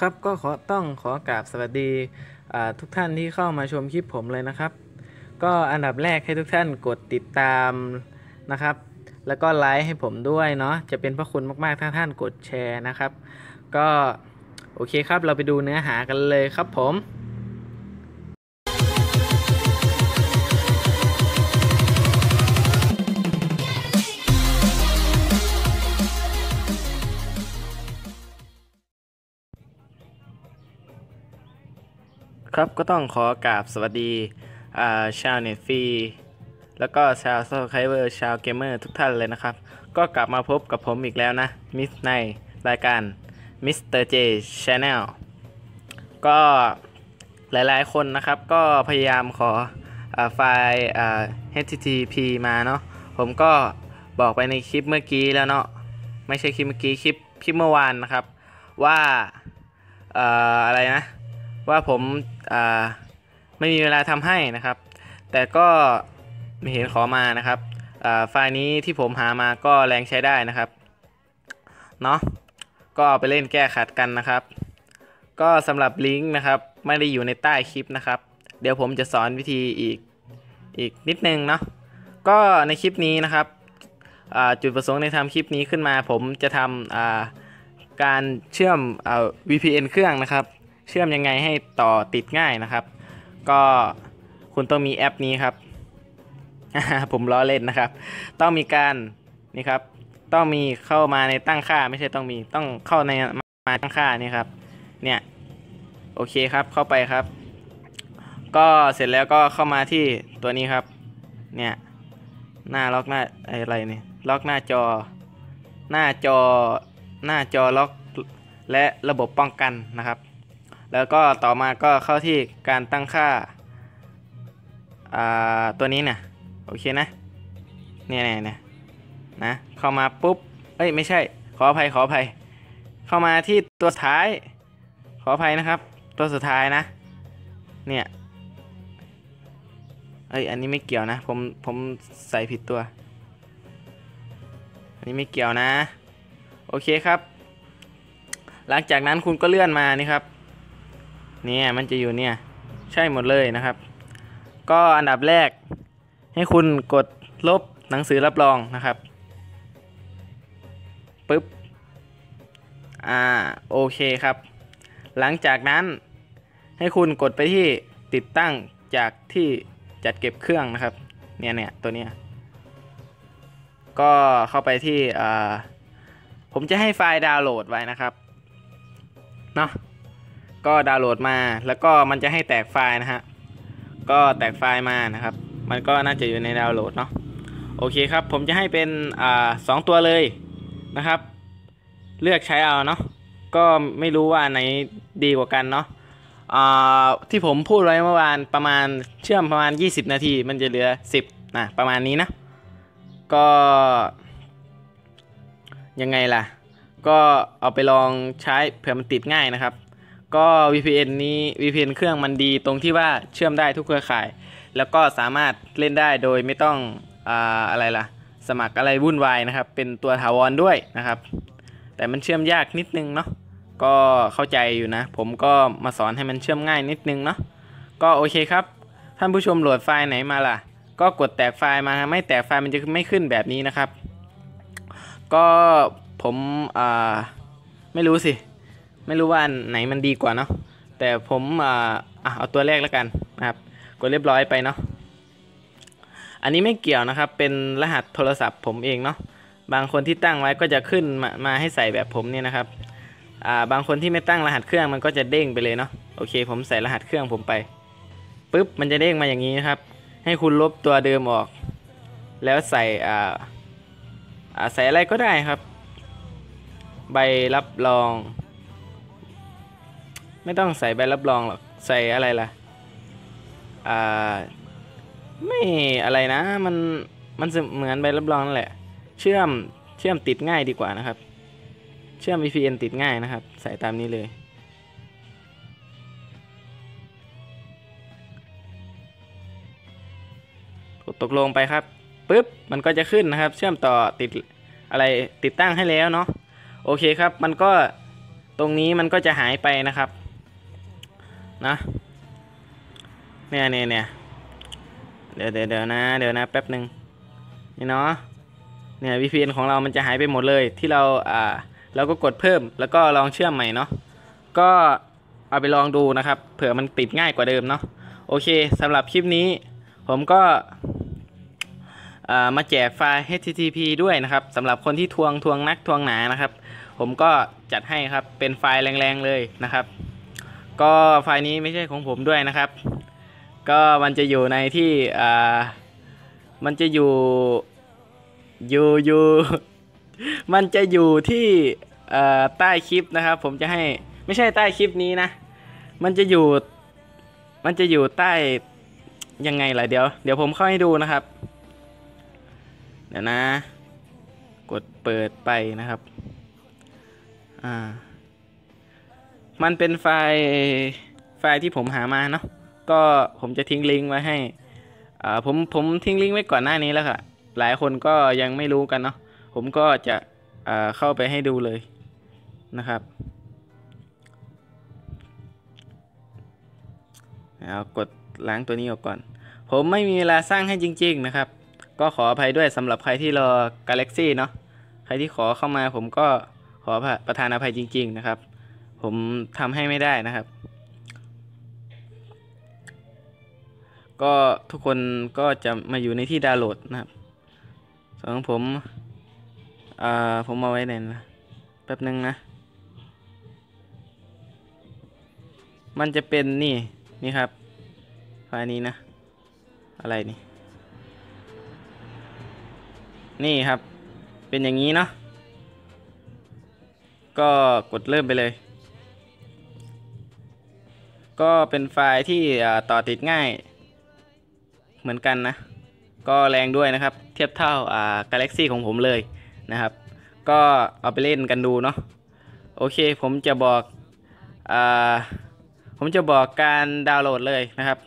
ครับก็ขอต้องขอกราบสวัสดีทุกท่านที่เข้ามาชมคลิปผมเลยนะครับ ก็อันดับแรกให้ทุกท่านกดติดตามนะครับ แล้วก็ไลค์ให้ผมด้วยเนาะจะเป็นพระคุณมากๆถ้าท่านกดแชร์นะครับ ก็โอเคครับเราไปดูเนื้อหากันเลยครับผม ครับก็ต้องขอกราบสวัสดีชาวเน็ตฟรีแล้วก็ชาวโซลไคเวอร์ชาวเกมเมอร์ทุกท่านเลยนะครับ ก็กลับมาพบกับผมอีกแล้วนะมิสในรายการ Mr. J Channel ก็หลายๆคนนะครับ ก็พยายามขออไฟล์อ่า HTTP มาเนาะผมก็บอกไปในคลิปเมื่อกี้แล้วเนาะไม่ใช่คลิปเมื่อกี้คลิปคลิปเมื่อวานนะครับ ว่าเอ่ออะไรนะ ว่าผมอ่าไม่มีเวลาทำให้นะครับ แต่ก็ม่เห็นขอมานะครับอ่าไฟล์นี้ที่ผมหามาก็แรงใช้ได้นะครับเนาะก็เอาไปเล่นแก้ขัดกันนะครับ ก็สำหรับลิงก์นะครับไม่ได้อยู่ในใต้คลิปนะครับ เดี๋ยวผมจะสอนวิธีอีกอีกนิดนึงเนาะก็ในคลิปนี้นะครับจุดประสงค์ในทำคลิปนี้ขึ้นมา ผมจะทำการเชื่อมอ VPN เครื่องนะครับ เชื่อมยังไงให้ต่อติดง่ายนะครับ ก็คุณต้องมีแอปนี้ครับ ผมล้อเล่นนะครับ ต้องมีการนี่ครับ ต้องมีเข้ามาในตั้งค่าไม่ใช่ต้องมีต้องเข้าในมาตั้งค่านี่ครับ เนี่ยโอเคครับเข้าไปครับ ก็เสร็จแล้วก็เข้ามาที่ตัวนี้ครับ เนี่ยหน้าล็อกหน้าอะไรนี่ล็อกหน้าจอ หน้าจอหน้าจอล็อกและระบบป้องกันนะครับ แล้วก็ต่อมาก็เข้าที่การตั้งค่าาตัวนี้เนี่ยโอเคนะเนี่ยเนี่ยเนี่ยนะเข้ามาปุ๊บเอ้ยไม่ใช่ขออภัยขออภัย เข้ามาที่ตัวสุดท้าย ขออภัยนะครับ ตัวสุดท้ายนะ เนี่ยเอ้ยอันนี้ไม่เกี่ยวนะผมผมใส่ผิดตัว อันนี้ไม่เกี่ยวนะ โอเคครับ หลังจากนั้นคุณก็เลื่อนมานี่ครับ เนี่ยมันจะอยู่เนี่ยใช่หมดเลยนะครับ ก็อันดับแรก ให้คุณกดลบหนังสือรับรองนะครับปึ๊บอ่าโอเคครับ หลังจากนั้นให้คุณกดไปที่ติดตั้งจากที่จัดเก็บเครื่องนะครับเนี่ยเนี่ยตัวเนี้ยก็เข้าไปที่อ่าผมจะให้ไฟล์ดาวน์โหลดไว้นะครับเนาะ ก็ดาวน์โหลดมา แล้วก็มันจะให้แตกไฟล์นะฮะ ก็แตกไฟล์มานะครับ มันก็น่าจะอยู่ในดาวน์โหลดเนาะ โอเคครับ ผมจะให้เป็นอ่าสองตัวเลยนะครับ เลือกใช้เอาเนาะ ก็ไม่รู้ว่าไหนดีกว่ากันเนาะอ่าที่ผมพูดไว้เมื่อวานประมาณเชื่อมประมาณ 20 นาที มันจะเหลือ 10นะประมาณนี้นะ ก็ ยังไงล่ะ ก็เอาไปลองใช้เผื่อมันติดง่ายนะครับ ก็ VPN นี้ VPN เครื่องมันดีตรงที่ว่าเชื่อมได้ทุกเครือข่าย แล้วก็สามารถเล่นได้โดยไม่ต้องอ่าอะไรล่ะ สมัครอะไรวุ่นวายนะครับ เป็นตัวถาวรด้วยนะครับ แต่มันเชื่อมยากนิดนึงเนาะก็เข้าใจอยู่นะ ผมก็มาสอนให้มันเชื่อมง่ายนิดนึงเนาะก็โอเคครับ ท่านผู้ชมโหลดไฟล์ไหนมาล่ะ ก็กดแตกไฟล์มาไม่แตกไฟล์มันจะไม่ขึ้นแบบนี้นะครับ ก็ผมอ่าไม่รู้สิ ไม่รู้ว่าอันไหนมันดีกว่าเนาะแต่ผมอ่าอะเอาตัวแรกแล้วกันนะครับกดเรียบร้อยไปเนาะอันนี้ไม่เกี่ยวนะครับ เป็นรหัสโทรศัพท์ผมเองเนาะบางคนที่ตั้งไว้ก็จะขึ้นมามาให้ใส่แบบผมเนี่ยนะครับอ่าบางคนที่ไม่ตั้งรหัสเครื่องมันก็จะเด้งไปเลยเนาะโอเค ผมใส่รหัสเครื่องผมไปปุ๊บมันจะเด้งมาอย่างนี้นะครับ ให้คุณลบตัวเดิมออก แล้วใส่อ่าใส่อะไรก็ได้ครับ ใบรับรอง ไม่ต้องใส่ใบรับรองหรอก ใส่อะไรล่ะ อ่า ไม่อะไรนะ มัน มันเหมือนใบรับรองนั่นแหละ เชื่อม เชื่อมติดง่ายดีกว่านะครับ เชื่อม VPN ติดง่ายนะครับ ใส่ตามนี้เลยกดตกลงไปครับปุ๊บ มันก็จะขึ้นนะครับ เชื่อมต่อติดอะไรติดตั้งให้แล้วเนาะ โอเคครับ มันก็ตรงนี้มันก็จะหายไปนะครับ นะเนี่ยเนี่ยเนี่ยเดี๋ยวเดี๋ยวเดี๋ยวนะเดี๋ยวนะแป๊บหนึ่งนี่เนาะเนี่ย VPN ของเรามันจะหายไปหมดเลยที่เราอ่าเราก็กดเพิ่มแล้วก็ลองเชื่อมใหม่เนาะก็เอาไปลองดูนะครับ เผื่อมันติดง่ายกว่าเดิมเนาะโอเคสำหรับคลิปนี้ ผมก็ามาแจกไฟล์ HTTP ด้วยนะครับสำหรับคนที่ทวงทวงนักทวงหนานะครับ ผมก็จัดให้ครับเป็นไฟล์แรงๆเลยนะครับ ก็ไฟล์นี้ไม่ใช่ของผมด้วยนะครับ ก็มันจะอยู่ในที่อ่ามันจะอยู่อยู่อยู่มันจะอยู่ที่เอ่อใต้คลิปนะครับ ผมจะให้ไม่ใช่ใต้คลิปนี้นะ มันจะอยู่ มันจะอยู่ใต้ยังไงล่ะเดี๋ยว เดี๋ยวผมเข้าให้ดูนะครับ เดี๋ยวนะ กดเปิดไปนะครับ อ่า มันเป็นไฟล์ไฟล์ที่ผมหามาเนาะก็ผมจะทิ้งลิงก์ไว้ให้อ่าผมผมทิ้งลิงก์ไว้ก่อนหน้านี้แล้วค่ะ หลายคนก็ยังไม่รู้กันเนาะผมก็จะอ่าเข้าไปให้ดูเลยนะครับเอากดล้างตัวนี้ออกก่อน ผมไม่มีเวลาสร้างให้จริง ๆนะครับ ก็ขออภัยด้วยสำหรับใครที่รอ Galaxy เนาะใครที่ขอเข้ามาผมก็ขอประทานอภัยจริง ๆ นะครับ ผมทำให้ไม่ได้นะครับ ก็ทุกคนก็จะมาอยู่ในที่ดาวน์โหลดนะครับส่วนของผมอ่าผมเอาไว้ไหนนะแป๊บนึงนะ มันจะเป็นนี่นี่ครับไฟล์นี้นะ อะไรนี่ นี่ครับ เป็นอย่างนี้เนาะก็กดเริ่มไปเลย ก็เป็นไฟล์ที่ต่อติดง่าย เหมือนกันนะ ก็แรงด้วยนะครับ เทียบเท่าา Galaxy ของผมเลยนะครับ ก็เอาไปเล่นกันดูเนาะโอเคผมจะบอกอผมจะบอกการดาวน์โหลดเลยนะครับ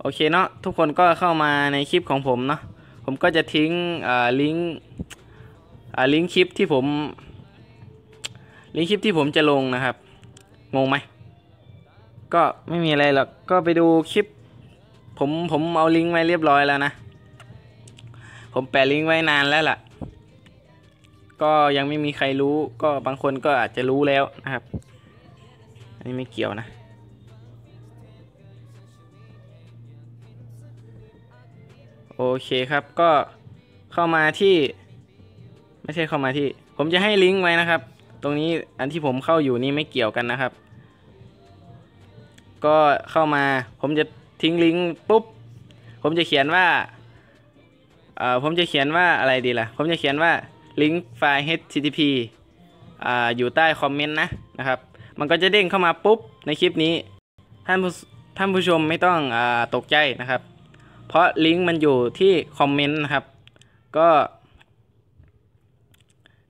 โอเคเนาะทุกคนก็เข้ามาในคลิปของผมเนาะผมก็จะทิ้งลิงก์ลิงก์คลิปที่ผมลิงก์คลิปที่ผมจะลงนะครับ งงไหม ก็ไม่มีอะไรหรอก ก็ไปดูคลิป ผมผมเอาลิงก์ไว้เรียบร้อยแล้วนะ ผมแปะลิงก์ไว้นานแล้วล่ะ ก็ยังไม่มีใครรู้ ก็บางคนก็อาจจะรู้แล้วนะครับ อันนี้ไม่เกี่ยวนะโอเคครับก็เข้ามาที่ ไม่ใช่เข้ามาที่ ผมจะให้ลิงก์ไว้นะครับ ตรงนี้อันที่ผมเข้าอยู่นี่ไม่เกี่ยวกันนะครับ ก็เข้ามาผมจะทิ้งลิงก์ปุ๊บ ผมจะเขียนว่าเอ่อผมจะเขียนว่าอะไรดีล่ะ ผมจะเขียนว่าลิงก์ไฟล์ http อ่าอยู่ใต้คอมเมนต์นะนะครับ มันก็จะเด้งเข้ามาปุ๊บในคลิปนี้ ท่านผู้ท่านผู้ชมไม่ต้องอ่าตกใจนะครับ เพราะลิงก์มันอยู่ที่คอมเมนต์นะครับ ก็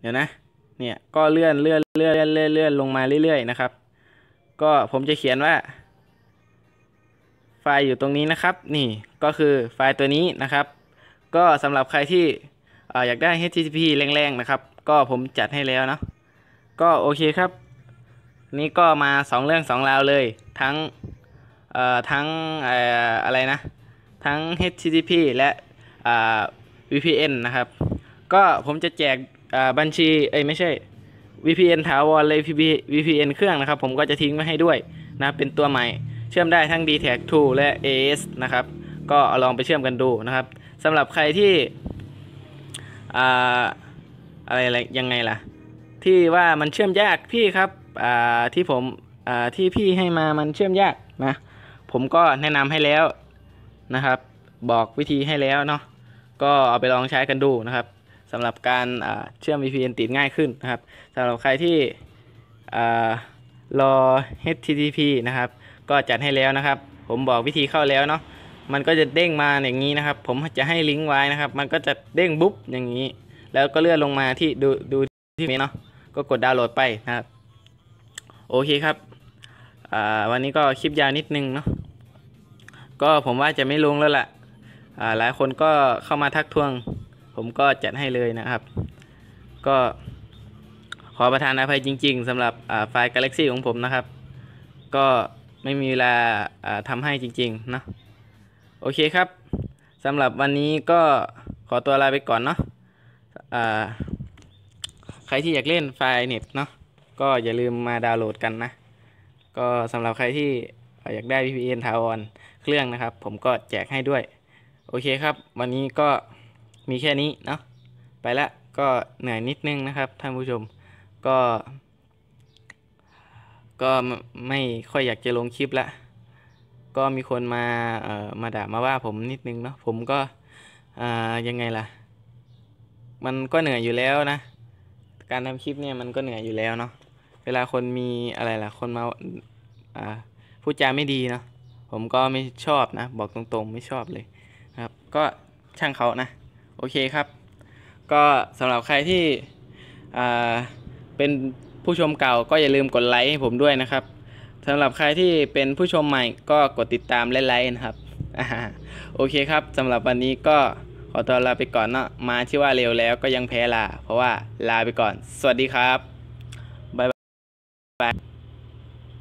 เดี๋ยวนะ เนี่ยก็เลื่อนเลื่อนเลื่อนเลื่อนเลื่อนเลื่อนลงมาเรื่อยๆนะครับ ก็ผมจะเขียนว่า ฟล์อยู่ตรงนี้นะครับ นี่ก็คือไฟล์ตัวนี้นะครับ ก็สำหรับใครที่อยากได้ HTTP แรงๆนะครับ ก็ผมจัดให้แล้วเนาะก็โอเคครับ นี่ก็มา 2 เรื่อง 2 ราวเลย ทั้งเอ่อทั้งเอ่ออะไรนะ ทั้ง HTTP และ VPN นะครับ ก็ผมจะแจกบัญชี เอ้ยไม่ใช่ VPN ถาวรเลย VPN เครื่องนะครับ ผมก็จะทิ้งไว้ให้ด้วยนะ เป็นตัวใหม่ เชื่อมได้ทั้ง d t a c 2 และ AS นะครับ ก็ลองไปเชื่อมกันดูนะครับสำหรับใครที่ออะไรอะไรยังไงล่ะ ที่ว่ามันเชื่อมยากพี่ครับที่ผมที่พี่ให้มามันเชื่อมยากนะผมก็แนะนำให้แล้วนะครับบอกวิธีให้แล้วเนาะก็เอาไปลองใช้กันดูนะครับสำหรับการเชื่อม VPN ติดง่ายขึ้นนะครับสำหรับใครที่รอ HTTP นะครับ ก็จัดให้แล้วนะครับ ผมบอกวิธีเข้าแล้วเนาะมันก็จะเด้งมาอย่างนี้นะครับ ผมจะให้ลิงก์ไว้นะครับ มันก็จะเด้งบุ๊บอย่างนี้ แล้วก็เลื่อนลงมาที่ดูดูที่นี้เนาะก็กดดาวน์โหลดไปนะครับ โอเคครับวันนี้ก็คลิปยาวนิดนึงเนาะก็ผมว่าจะไม่ลงแล้วละ่ะหลายคนก็เข้ามาทักทวง ผมก็จัดให้เลยนะครับ ก็ขอประทานอภัยจริง ๆสำหรับอ่าไฟล์ Galaxy ของผมนะครับ ก็ ไม่มีเวลาอ่าทำให้จริงๆเนาะโอเคครับสำหรับวันนี้ก็ขอตัวลาไปก่อนเนาะใครที่อยากเล่นไฟล์เน็ตเนาะก็อย่าลืมมาดาวน์โหลดกันนะ ก็สำหรับใครที่อยากได้ VPN ถาวรเครื่องนะครับ ผมก็แจกให้ด้วย โอเคครับ วันนี้ก็มีแค่นี้เนาะไปละก็เหนื่อยนิดนึงนะครับท่านผู้ชมก็ ก็ไม่ค่อยอยากจะลงคลิปละ ก็มีคนมาเอ่อมาด่ามาว่าผมนิดนึงเนาะผมก็อ่ายังไงล่ะ มันก็เหนื่อยอยู่แล้วนะ การทำคลิปเนี่ยมันก็เหนื่อยอยู่แล้วเนาะเวลาคนมีอะไรล่ะ คนมาอ่าพูดจาไม่ดีเนาะผมก็ไม่ชอบนะ บอกตรงๆไม่ชอบเลยครับ ก็ช่างเขานะ โอเคครับ ก็สำหรับใครที่อ่าเป็น ผู้ชมเก่าก็อย่าลืมกดไลค์ให้ผมด้วยนะครับสำหรับใครที่เป็นผู้ชมใหม่ก็กดติดตามและไลค์นะครับโอเคครับสำหรับวันนี้ก็ขอตัวลาไปก่อนเนาะมาที่ว่าเร็วแล้วก็ยังแพ้ลา เพราะว่าลาไปก่อน สวัสดีครับบ๊ายบาย